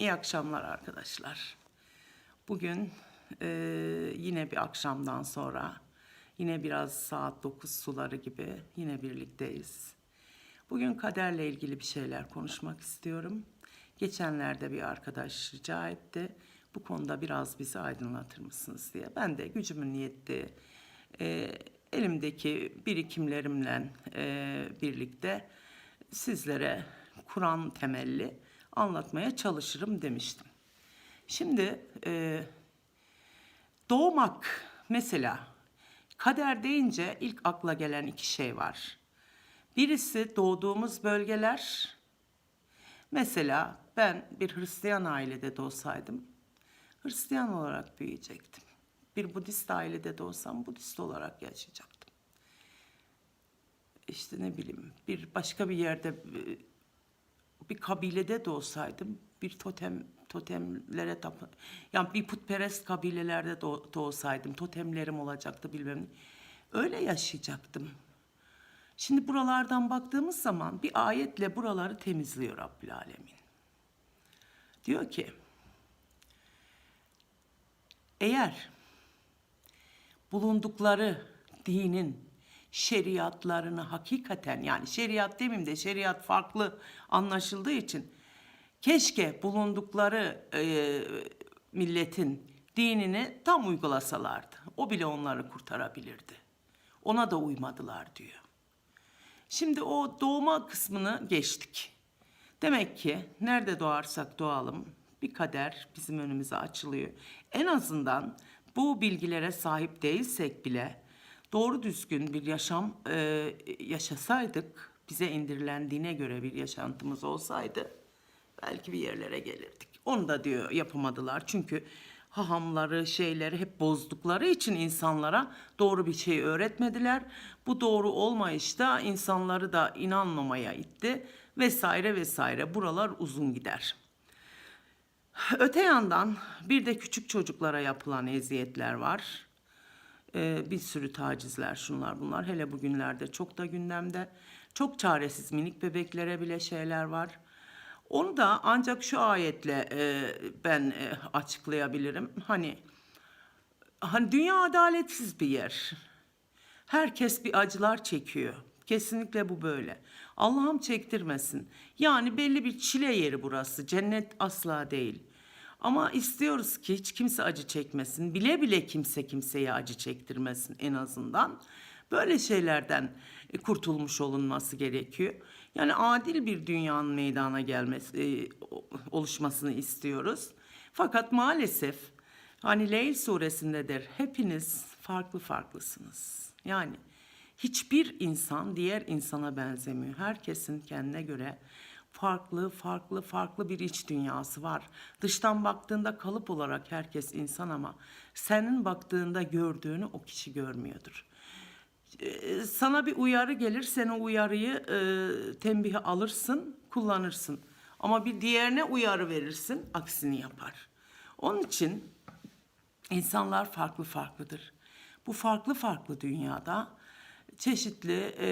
İyi akşamlar arkadaşlar. Bugün e, yine bir akşamdan sonra yine biraz saat 9 suları gibi yine birlikteyiz. Bugün kaderle ilgili bir şeyler konuşmak istiyorum. Geçenlerde bir arkadaş rica etti. Bu konuda biraz bizi aydınlatır mısınız diye. Ben de gücümün yettiği e, elimdeki birikimlerimle e, birlikte sizlere Kur'an temelli anlatmaya çalışırım demiştim. Şimdi e, doğmak mesela kader deyince ilk akla gelen iki şey var. Birisi doğduğumuz bölgeler. Mesela ben bir Hristiyan ailede doğsaydım Hristiyan olarak büyüyecektim. Bir Budist ailede doğsam Budist olarak yaşayacaktım. İşte ne bileyim bir başka bir yerde e, bir kabilede de olsaydım bir totem totemlere tapı yani bir putperest kabilelerde doğ, doğsaydım totemlerim olacaktı bilmem ne. Öyle yaşayacaktım. Şimdi buralardan baktığımız zaman bir ayetle buraları temizliyor Rabbül Alemin. Diyor ki eğer bulundukları dinin şeriatlarını hakikaten yani şeriat demeyeyim de şeriat farklı anlaşıldığı için keşke bulundukları e, milletin dinini tam uygulasalardı. O bile onları kurtarabilirdi. Ona da uymadılar diyor. Şimdi o doğma kısmını geçtik. Demek ki nerede doğarsak doğalım bir kader bizim önümüze açılıyor. En azından bu bilgilere sahip değilsek bile doğru düzgün bir yaşam e, yaşasaydık, bize indirilen dine göre bir yaşantımız olsaydı belki bir yerlere gelirdik. Onu da diyor yapamadılar çünkü hahamları şeyleri hep bozdukları için insanlara doğru bir şey öğretmediler. Bu doğru olmayışta insanları da inanmamaya itti vesaire vesaire buralar uzun gider. Öte yandan bir de küçük çocuklara yapılan eziyetler var. Ee, bir sürü tacizler şunlar bunlar. Hele bugünlerde çok da gündemde. Çok çaresiz minik bebeklere bile şeyler var. Onu da ancak şu ayetle e, ben e, açıklayabilirim. Hani hani dünya adaletsiz bir yer. Herkes bir acılar çekiyor. Kesinlikle bu böyle. Allah'ım çektirmesin. Yani belli bir çile yeri burası. Cennet asla değil. Ama istiyoruz ki hiç kimse acı çekmesin. Bile bile kimse kimseye acı çektirmesin en azından. Böyle şeylerden e, kurtulmuş olunması gerekiyor. Yani adil bir dünyanın meydana gelmesi, e, oluşmasını istiyoruz. Fakat maalesef hani Leyl suresindedir. Hepiniz farklı farklısınız. Yani hiçbir insan diğer insana benzemiyor. Herkesin kendine göre farklı, farklı, farklı bir iç dünyası var. Dıştan baktığında kalıp olarak herkes insan ama senin baktığında gördüğünü o kişi görmüyordur. Ee, Sana bir uyarı gelir, sen o uyarıyı e, tembihe alırsın, kullanırsın. Ama bir diğerine uyarı verirsin, aksini yapar. Onun için insanlar farklı farklıdır. Bu farklı farklı dünyada çeşitli e,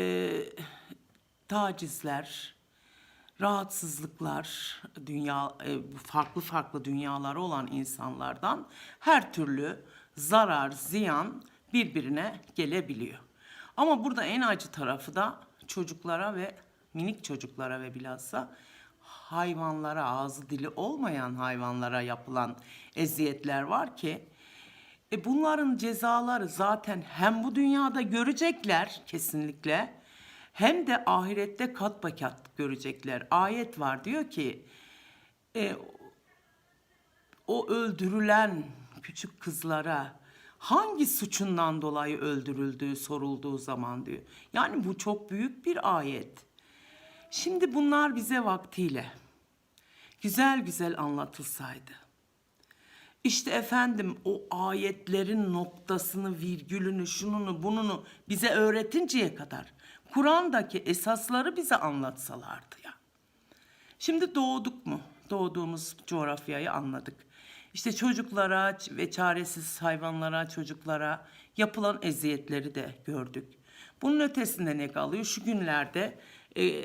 tacizler, rahatsızlıklar, dünya e, farklı farklı dünyaları olan insanlardan her türlü zarar, ziyan birbirine gelebiliyor. Ama burada en acı tarafı da çocuklara ve minik çocuklara ve bilhassa hayvanlara, ağzı dili olmayan hayvanlara yapılan eziyetler var ki e bunların cezaları zaten hem bu dünyada görecekler kesinlikle hem de ahirette kat be kat görecekler. Ayet var diyor ki e, o öldürülen küçük kızlara hangi suçundan dolayı öldürüldüğü sorulduğu zaman diyor. Yani bu çok büyük bir ayet. Şimdi bunlar bize vaktiyle güzel güzel anlatılsaydı. İşte efendim o ayetlerin noktasını, virgülünü, şununu, bununu bize öğretinceye kadar Kur'an'daki esasları bize anlatsalardı ya. Şimdi doğduk mu? Doğduğumuz coğrafyayı anladık. İşte çocuklara ve çaresiz hayvanlara, çocuklara yapılan eziyetleri de gördük. Bunun ötesinde ne kalıyor? Şu günlerde e,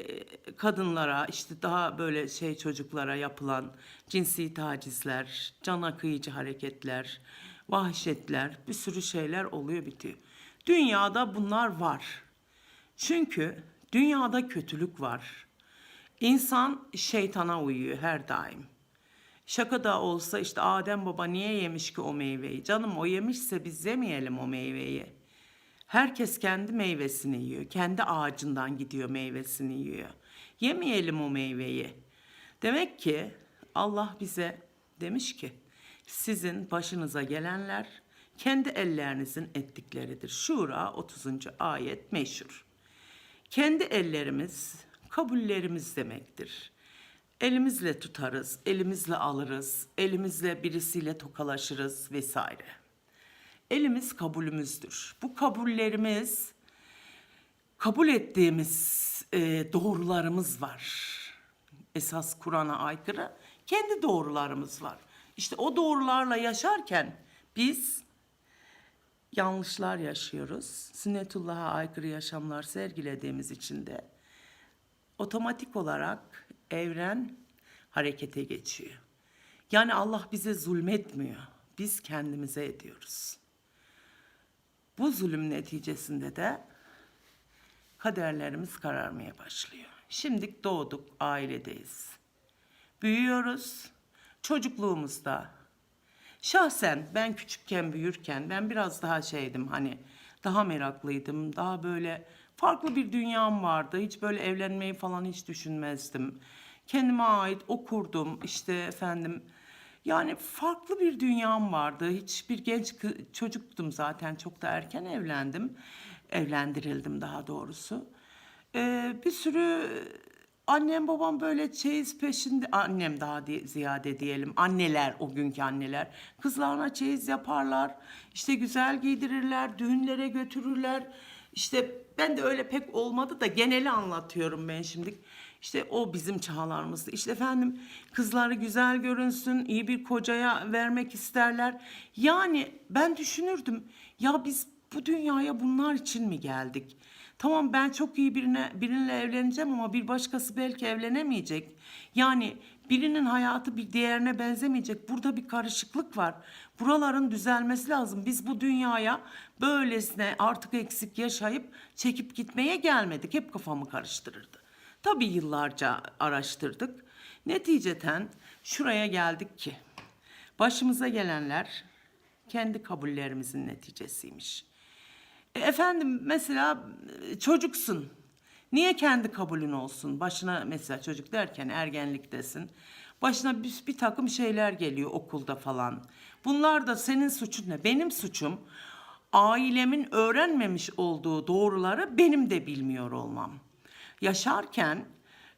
kadınlara işte daha böyle şey çocuklara yapılan cinsi tacizler, can akıyıcı hareketler, vahşetler bir sürü şeyler oluyor bitiyor. Dünyada bunlar var. Çünkü dünyada kötülük var. İnsan şeytana uyuyor her daim. Şaka da olsa işte Adem baba niye yemiş ki o meyveyi? Canım o yemişse biz yemeyelim o meyveyi. Herkes kendi meyvesini yiyor. Kendi ağacından gidiyor meyvesini yiyor. Yemeyelim o meyveyi. Demek ki Allah bize demiş ki sizin başınıza gelenler kendi ellerinizin ettikleridir. Şura 30. ayet meşhur. Kendi ellerimiz kabullerimiz demektir. Elimizle tutarız, elimizle alırız, elimizle birisiyle tokalaşırız vesaire. Elimiz kabulümüzdür. Bu kabullerimiz, kabul ettiğimiz e, doğrularımız var. Esas Kur'an'a aykırı kendi doğrularımız var. İşte o doğrularla yaşarken biz yanlışlar yaşıyoruz. Sünnetullah'a aykırı yaşamlar sergilediğimiz için de otomatik olarak evren harekete geçiyor. Yani Allah bize zulmetmiyor. Biz kendimize ediyoruz. Bu zulüm neticesinde de kaderlerimiz kararmaya başlıyor. Şimdi doğduk, ailedeyiz. Büyüyoruz. Çocukluğumuzda Şahsen ben küçükken büyürken ben biraz daha şeydim hani daha meraklıydım. Daha böyle farklı bir dünyam vardı. Hiç böyle evlenmeyi falan hiç düşünmezdim. Kendime ait okurdum işte efendim. Yani farklı bir dünyam vardı. Hiçbir genç çocuktum zaten. Çok da erken evlendim. Evlendirildim daha doğrusu. Ee, bir sürü annem babam böyle çeyiz peşinde annem daha ziyade diyelim anneler o günkü anneler. Kızlarına çeyiz yaparlar işte güzel giydirirler düğünlere götürürler. İşte ben de öyle pek olmadı da geneli anlatıyorum ben şimdi. İşte o bizim çağlarımızda işte efendim kızları güzel görünsün iyi bir kocaya vermek isterler. Yani ben düşünürdüm ya biz bu dünyaya bunlar için mi geldik? Tamam ben çok iyi birine biriyle evleneceğim ama bir başkası belki evlenemeyecek. Yani birinin hayatı bir diğerine benzemeyecek. Burada bir karışıklık var. Buraların düzelmesi lazım. Biz bu dünyaya böylesine artık eksik yaşayıp çekip gitmeye gelmedik. Hep kafamı karıştırırdı. Tabii yıllarca araştırdık. Neticeten şuraya geldik ki başımıza gelenler kendi kabullerimizin neticesiymiş. E, Efendim mesela e, çocuksun. Niye kendi kabulün olsun? Başına mesela çocuk derken ergenliktesin. Başına bir, bir takım şeyler geliyor okulda falan. Bunlar da senin suçun ne? Benim suçum ailemin öğrenmemiş olduğu doğruları benim de bilmiyor olmam. Yaşarken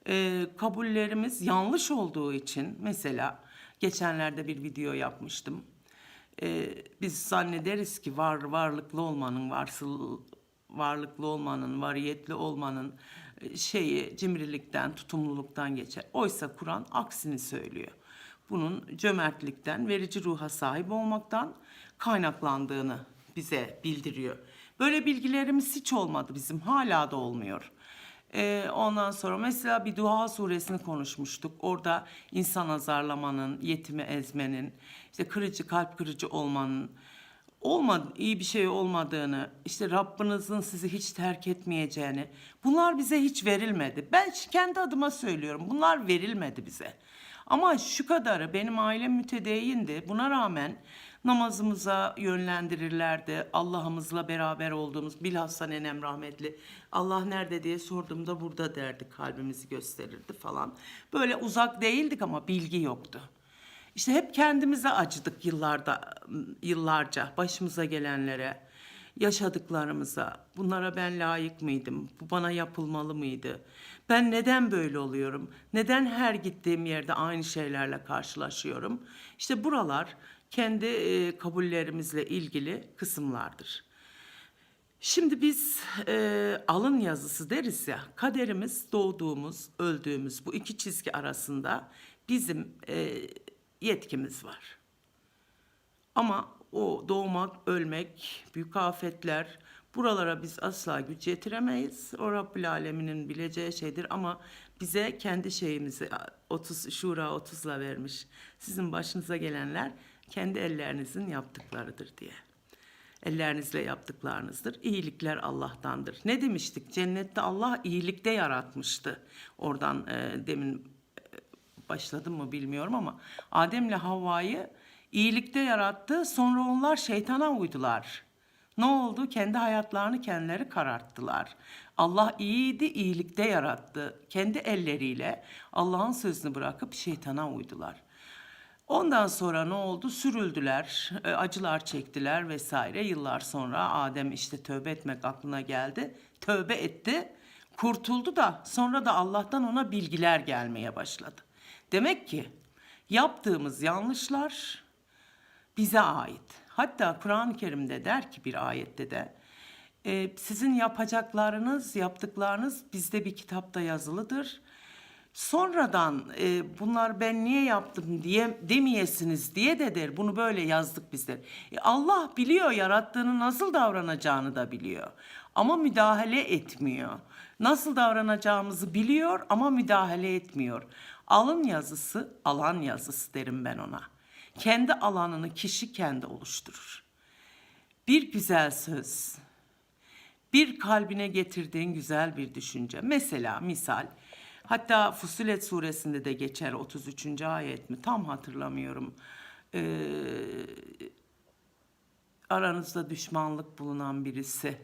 e, kabullerimiz yanlış olduğu için mesela geçenlerde bir video yapmıştım. Ee, biz zannederiz ki var varlıklı olmanın, varsıl varlıklı olmanın, variyetli olmanın e, şeyi cimrilikten, tutumluluktan geçer. Oysa Kur'an aksini söylüyor. Bunun cömertlikten, verici ruha sahip olmaktan kaynaklandığını bize bildiriyor. Böyle bilgilerimiz hiç olmadı bizim, hala da olmuyor. Ee, ondan sonra mesela bir Duha suresini konuşmuştuk. Orada insan azarlamanın, yetimi ezmenin, işte kırıcı, kalp kırıcı olmanın, olmadı, iyi bir şey olmadığını, işte Rabbinizin sizi hiç terk etmeyeceğini, bunlar bize hiç verilmedi. Ben kendi adıma söylüyorum, bunlar verilmedi bize. Ama şu kadarı benim ailem mütedeyyindi. Buna rağmen namazımıza yönlendirirlerdi. Allah'ımızla beraber olduğumuz bilhassa nenem rahmetli. Allah nerede diye sorduğumda burada derdi kalbimizi gösterirdi falan. Böyle uzak değildik ama bilgi yoktu. İşte hep kendimize acıdık yıllarda, yıllarca başımıza gelenlere, yaşadıklarımıza. Bunlara ben layık mıydım? Bu bana yapılmalı mıydı? Ben neden böyle oluyorum? Neden her gittiğim yerde aynı şeylerle karşılaşıyorum? İşte buralar kendi e, kabullerimizle ilgili kısımlardır. Şimdi biz e, alın yazısı deriz ya, kaderimiz doğduğumuz, öldüğümüz bu iki çizgi arasında bizim e, yetkimiz var. Ama o doğmak, ölmek, büyük afetler Buralara biz asla güç yetiremeyiz. O Rabbül Alemin'in bileceği şeydir ama bize kendi şeyimizi 30 Şura 30'la vermiş. Sizin başınıza gelenler kendi ellerinizin yaptıklarıdır diye. Ellerinizle yaptıklarınızdır. İyilikler Allah'tandır. Ne demiştik? Cennette Allah iyilikte yaratmıştı. Oradan e, demin e, başladım mı bilmiyorum ama Adem'le Havva'yı iyilikte yarattı. Sonra onlar şeytana uydular. Ne oldu? Kendi hayatlarını kendileri kararttılar. Allah iyiydi, iyilikte yarattı. Kendi elleriyle Allah'ın sözünü bırakıp şeytana uydular. Ondan sonra ne oldu? Sürüldüler, e, acılar çektiler vesaire. Yıllar sonra Adem işte tövbe etmek aklına geldi. Tövbe etti, kurtuldu da sonra da Allah'tan ona bilgiler gelmeye başladı. Demek ki yaptığımız yanlışlar bize ait. Hatta Kur'an-ı Kerim'de der ki bir ayette de e, sizin yapacaklarınız, yaptıklarınız bizde bir kitapta yazılıdır. Sonradan e, bunlar ben niye yaptım diye demeyesiniz diye de der. Bunu böyle yazdık bizler. E, Allah biliyor yarattığını nasıl davranacağını da biliyor. Ama müdahale etmiyor. Nasıl davranacağımızı biliyor ama müdahale etmiyor. Alın yazısı, alan yazısı derim ben ona. Kendi alanını kişi kendi oluşturur. Bir güzel söz, bir kalbine getirdiğin güzel bir düşünce. Mesela misal hatta Fusilet suresinde de geçer 33. ayet mi tam hatırlamıyorum. Ee, aranızda düşmanlık bulunan birisi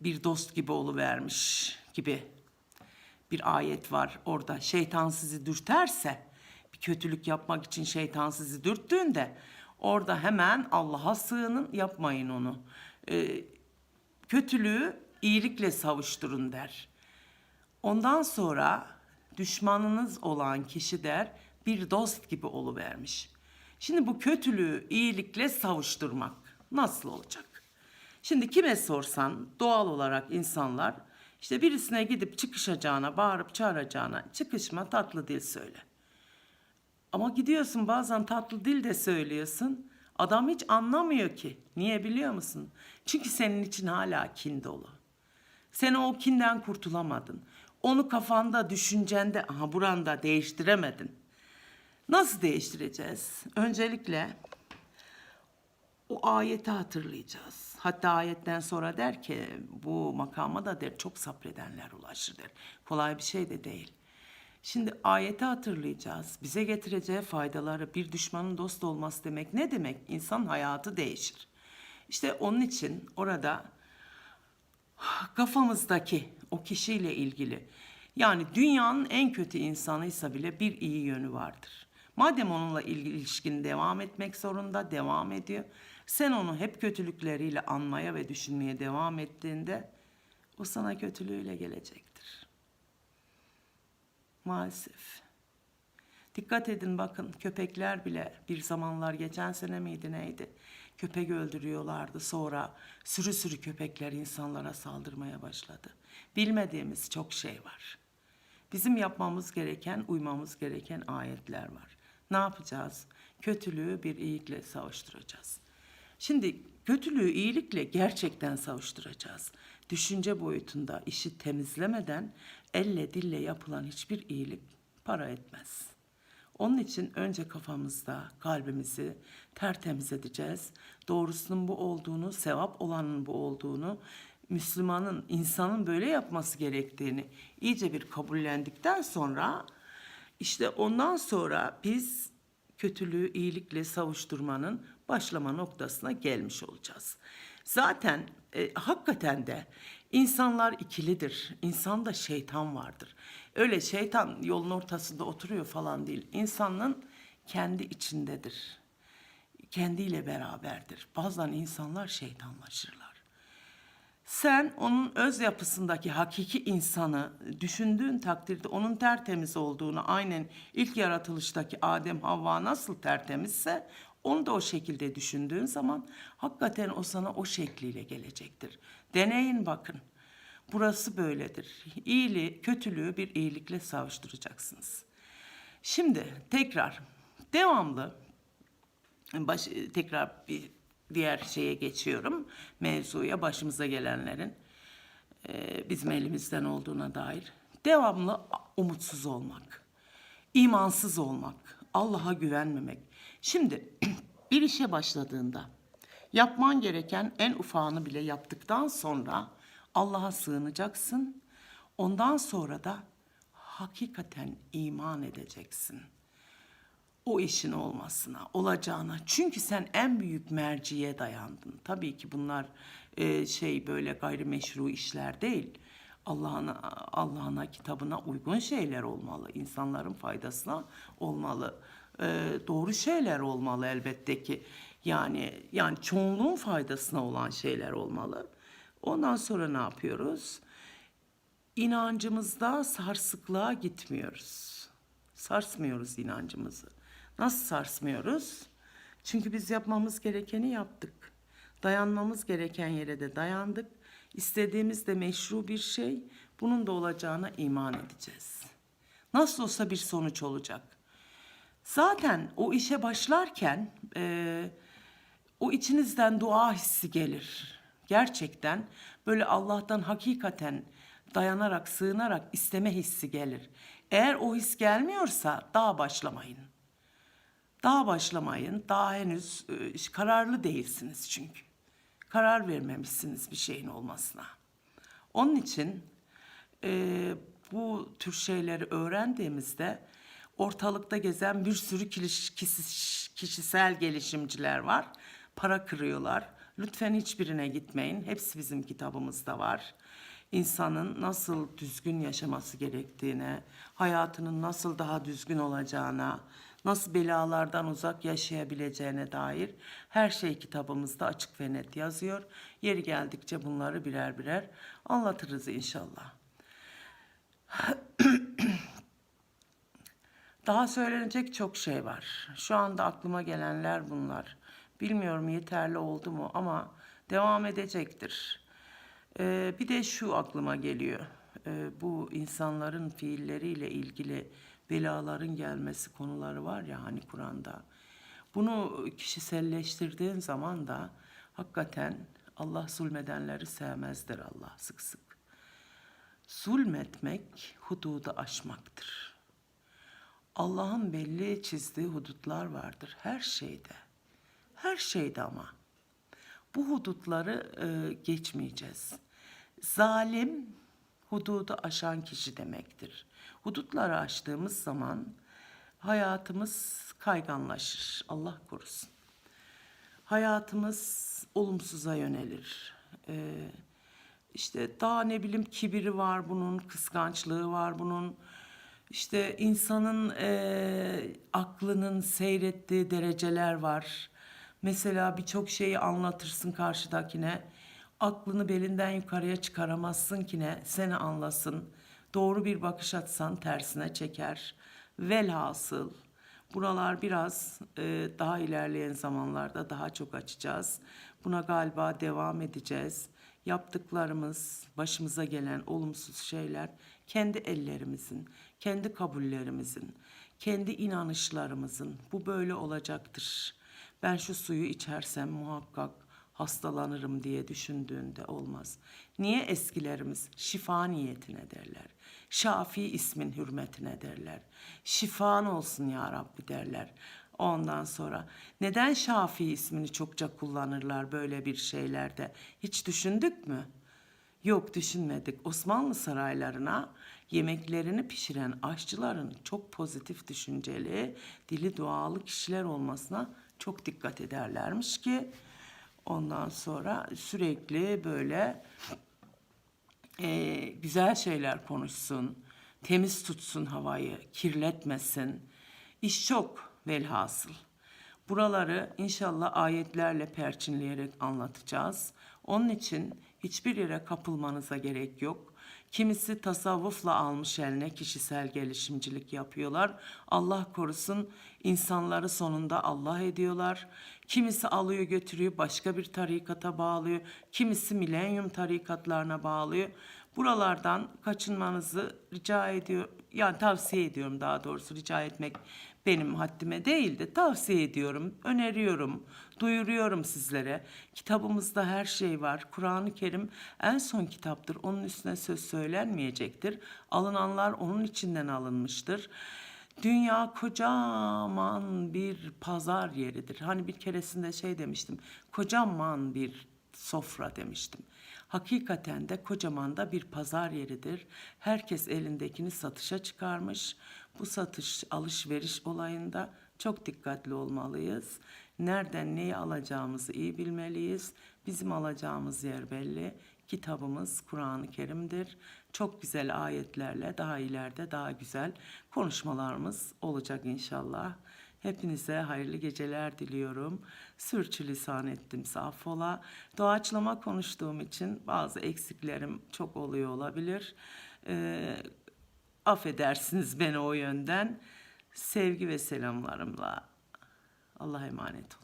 bir dost gibi oluvermiş gibi bir ayet var orada. Şeytan sizi dürterse bir kötülük yapmak için şeytan sizi dürttüğünde orada hemen Allah'a sığının yapmayın onu. Ee, kötülüğü iyilikle savuşturun der. Ondan sonra düşmanınız olan kişi der bir dost gibi oluvermiş. Şimdi bu kötülüğü iyilikle savuşturmak nasıl olacak? Şimdi kime sorsan doğal olarak insanlar işte birisine gidip çıkışacağına, bağırıp çağıracağına çıkışma tatlı dil söyle. Ama gidiyorsun bazen tatlı dil de söylüyorsun. Adam hiç anlamıyor ki. Niye biliyor musun? Çünkü senin için hala kin dolu. Sen o kinden kurtulamadın. Onu kafanda, düşüncende, aha buranda değiştiremedin. Nasıl değiştireceğiz? Öncelikle o ayeti hatırlayacağız. Hatta ayetten sonra der ki bu makama da der çok sabredenler ulaşır der. Kolay bir şey de değil. Şimdi ayeti hatırlayacağız. Bize getireceği faydaları bir düşmanın dost olması demek ne demek? İnsan hayatı değişir. İşte onun için orada kafamızdaki o kişiyle ilgili yani dünyanın en kötü insanıysa bile bir iyi yönü vardır. Madem onunla ilgili ilişkin devam etmek zorunda, devam ediyor. Sen onu hep kötülükleriyle anmaya ve düşünmeye devam ettiğinde o sana kötülüğüyle gelecektir. Maalesef. Dikkat edin bakın köpekler bile bir zamanlar geçen sene miydi neydi? Köpek öldürüyorlardı sonra sürü sürü köpekler insanlara saldırmaya başladı. Bilmediğimiz çok şey var. Bizim yapmamız gereken, uymamız gereken ayetler var. Ne yapacağız? Kötülüğü bir iyilikle savuşturacağız. Şimdi kötülüğü iyilikle gerçekten savuşturacağız. Düşünce boyutunda işi temizlemeden elle dille yapılan hiçbir iyilik para etmez. Onun için önce kafamızda kalbimizi tertemiz edeceğiz. Doğrusunun bu olduğunu, sevap olanın bu olduğunu, Müslümanın, insanın böyle yapması gerektiğini iyice bir kabullendikten sonra işte ondan sonra biz kötülüğü iyilikle savuşturmanın başlama noktasına gelmiş olacağız. Zaten e, hakikaten de insanlar ikilidir. İnsanda şeytan vardır. Öyle şeytan yolun ortasında oturuyor falan değil. İnsanın kendi içindedir. Kendiyle beraberdir. Bazen insanlar şeytanlaşırlar. Sen onun öz yapısındaki hakiki insanı düşündüğün takdirde onun tertemiz olduğunu aynen ilk yaratılıştaki Adem Havva nasıl tertemizse onu da o şekilde düşündüğün zaman hakikaten o sana o şekliyle gelecektir. Deneyin bakın. Burası böyledir. İyiliği, kötülüğü bir iyilikle savuşturacaksınız. Şimdi tekrar devamlı baş, tekrar bir diğer şeye geçiyorum. Mevzuya başımıza gelenlerin e, bizim elimizden olduğuna dair. Devamlı umutsuz olmak, imansız olmak, Allah'a güvenmemek. Şimdi bir işe başladığında yapman gereken en ufağını bile yaptıktan sonra Allah'a sığınacaksın. Ondan sonra da hakikaten iman edeceksin o işin olmasına, olacağına. Çünkü sen en büyük merciye dayandın. Tabii ki bunlar e, şey böyle gayrimeşru işler değil. Allah'ın Allah'ına kitabına uygun şeyler olmalı. İnsanların faydasına olmalı. E, doğru şeyler olmalı elbette ki. Yani yani çoğunluğun faydasına olan şeyler olmalı. Ondan sonra ne yapıyoruz? İnancımızda sarsıklığa gitmiyoruz. Sarsmıyoruz inancımızı. Nasıl sarsmıyoruz? Çünkü biz yapmamız gerekeni yaptık. Dayanmamız gereken yere de dayandık. İstediğimiz de meşru bir şey. Bunun da olacağına iman edeceğiz. Nasıl olsa bir sonuç olacak. Zaten o işe başlarken e, o içinizden dua hissi gelir. Gerçekten böyle Allah'tan hakikaten dayanarak, sığınarak isteme hissi gelir. Eğer o his gelmiyorsa daha başlamayın. Daha başlamayın. Daha henüz e, kararlı değilsiniz çünkü. Karar vermemişsiniz bir şeyin olmasına. Onun için e, bu tür şeyleri öğrendiğimizde ortalıkta gezen bir sürü kişisel gelişimciler var. Para kırıyorlar. Lütfen hiçbirine gitmeyin. Hepsi bizim kitabımızda var. İnsanın nasıl düzgün yaşaması gerektiğine, hayatının nasıl daha düzgün olacağına, nasıl belalardan uzak yaşayabileceğine dair her şey kitabımızda açık ve net yazıyor. Yeri geldikçe bunları birer birer anlatırız inşallah. Daha söylenecek çok şey var. Şu anda aklıma gelenler bunlar. Bilmiyorum yeterli oldu mu ama devam edecektir. Ee, bir de şu aklıma geliyor. Ee, bu insanların fiilleriyle ilgili belaların gelmesi konuları var ya hani Kur'an'da. Bunu kişiselleştirdiğin zaman da hakikaten Allah zulmedenleri sevmezdir Allah sık sık. Zulmetmek hududu aşmaktır. Allah'ın belli çizdiği hudutlar vardır her şeyde. Her şeyde ama. Bu hudutları e, geçmeyeceğiz. Zalim hududu aşan kişi demektir. Hudutları aştığımız zaman hayatımız kayganlaşır. Allah korusun. Hayatımız olumsuza yönelir. Ee, işte daha ne bileyim kibiri var bunun, kıskançlığı var bunun. İşte insanın eee, aklının seyrettiği dereceler var. Mesela birçok şeyi anlatırsın karşıdakine. Aklını belinden yukarıya çıkaramazsın ki ne seni anlasın. Doğru bir bakış atsan tersine çeker. Velhasıl buralar biraz e, daha ilerleyen zamanlarda daha çok açacağız. Buna galiba devam edeceğiz. Yaptıklarımız, başımıza gelen olumsuz şeyler kendi ellerimizin, kendi kabullerimizin, kendi inanışlarımızın bu böyle olacaktır. Ben şu suyu içersem muhakkak hastalanırım diye düşündüğünde olmaz. Niye eskilerimiz şifa niyetine derler. Şafi ismin hürmetine derler. Şifan olsun ya Rabbi derler. Ondan sonra neden Şafi ismini çokça kullanırlar böyle bir şeylerde? Hiç düşündük mü? Yok düşünmedik. Osmanlı saraylarına yemeklerini pişiren aşçıların çok pozitif düşünceli, dili dualı kişiler olmasına çok dikkat ederlermiş ki ondan sonra sürekli böyle e, güzel şeyler konuşsun, temiz tutsun havayı, kirletmesin. İş çok velhasıl. Buraları inşallah ayetlerle perçinleyerek anlatacağız. Onun için hiçbir yere kapılmanıza gerek yok. Kimisi tasavvufla almış eline kişisel gelişimcilik yapıyorlar. Allah korusun insanları sonunda Allah ediyorlar. Kimisi alıyor götürüyor başka bir tarikata bağlıyor. Kimisi milenyum tarikatlarına bağlıyor. Buralardan kaçınmanızı rica ediyor. Yani tavsiye ediyorum daha doğrusu rica etmek benim haddime değil de tavsiye ediyorum, öneriyorum, duyuruyorum sizlere. Kitabımızda her şey var. Kur'an-ı Kerim en son kitaptır. Onun üstüne söz söylenmeyecektir. Alınanlar onun içinden alınmıştır. Dünya kocaman bir pazar yeridir. Hani bir keresinde şey demiştim. Kocaman bir sofra demiştim. Hakikaten de kocaman da bir pazar yeridir. Herkes elindekini satışa çıkarmış. Bu satış alışveriş olayında çok dikkatli olmalıyız. Nereden neyi alacağımızı iyi bilmeliyiz. Bizim alacağımız yer belli. Kitabımız Kur'an-ı Kerim'dir. Çok güzel ayetlerle daha ileride daha güzel konuşmalarımız olacak inşallah. Hepinize hayırlı geceler diliyorum. Sürçülisan ettim affola. Doğaçlama konuştuğum için bazı eksiklerim çok oluyor olabilir. Ee, affedersiniz beni o yönden. Sevgi ve selamlarımla Allah'a emanet olun.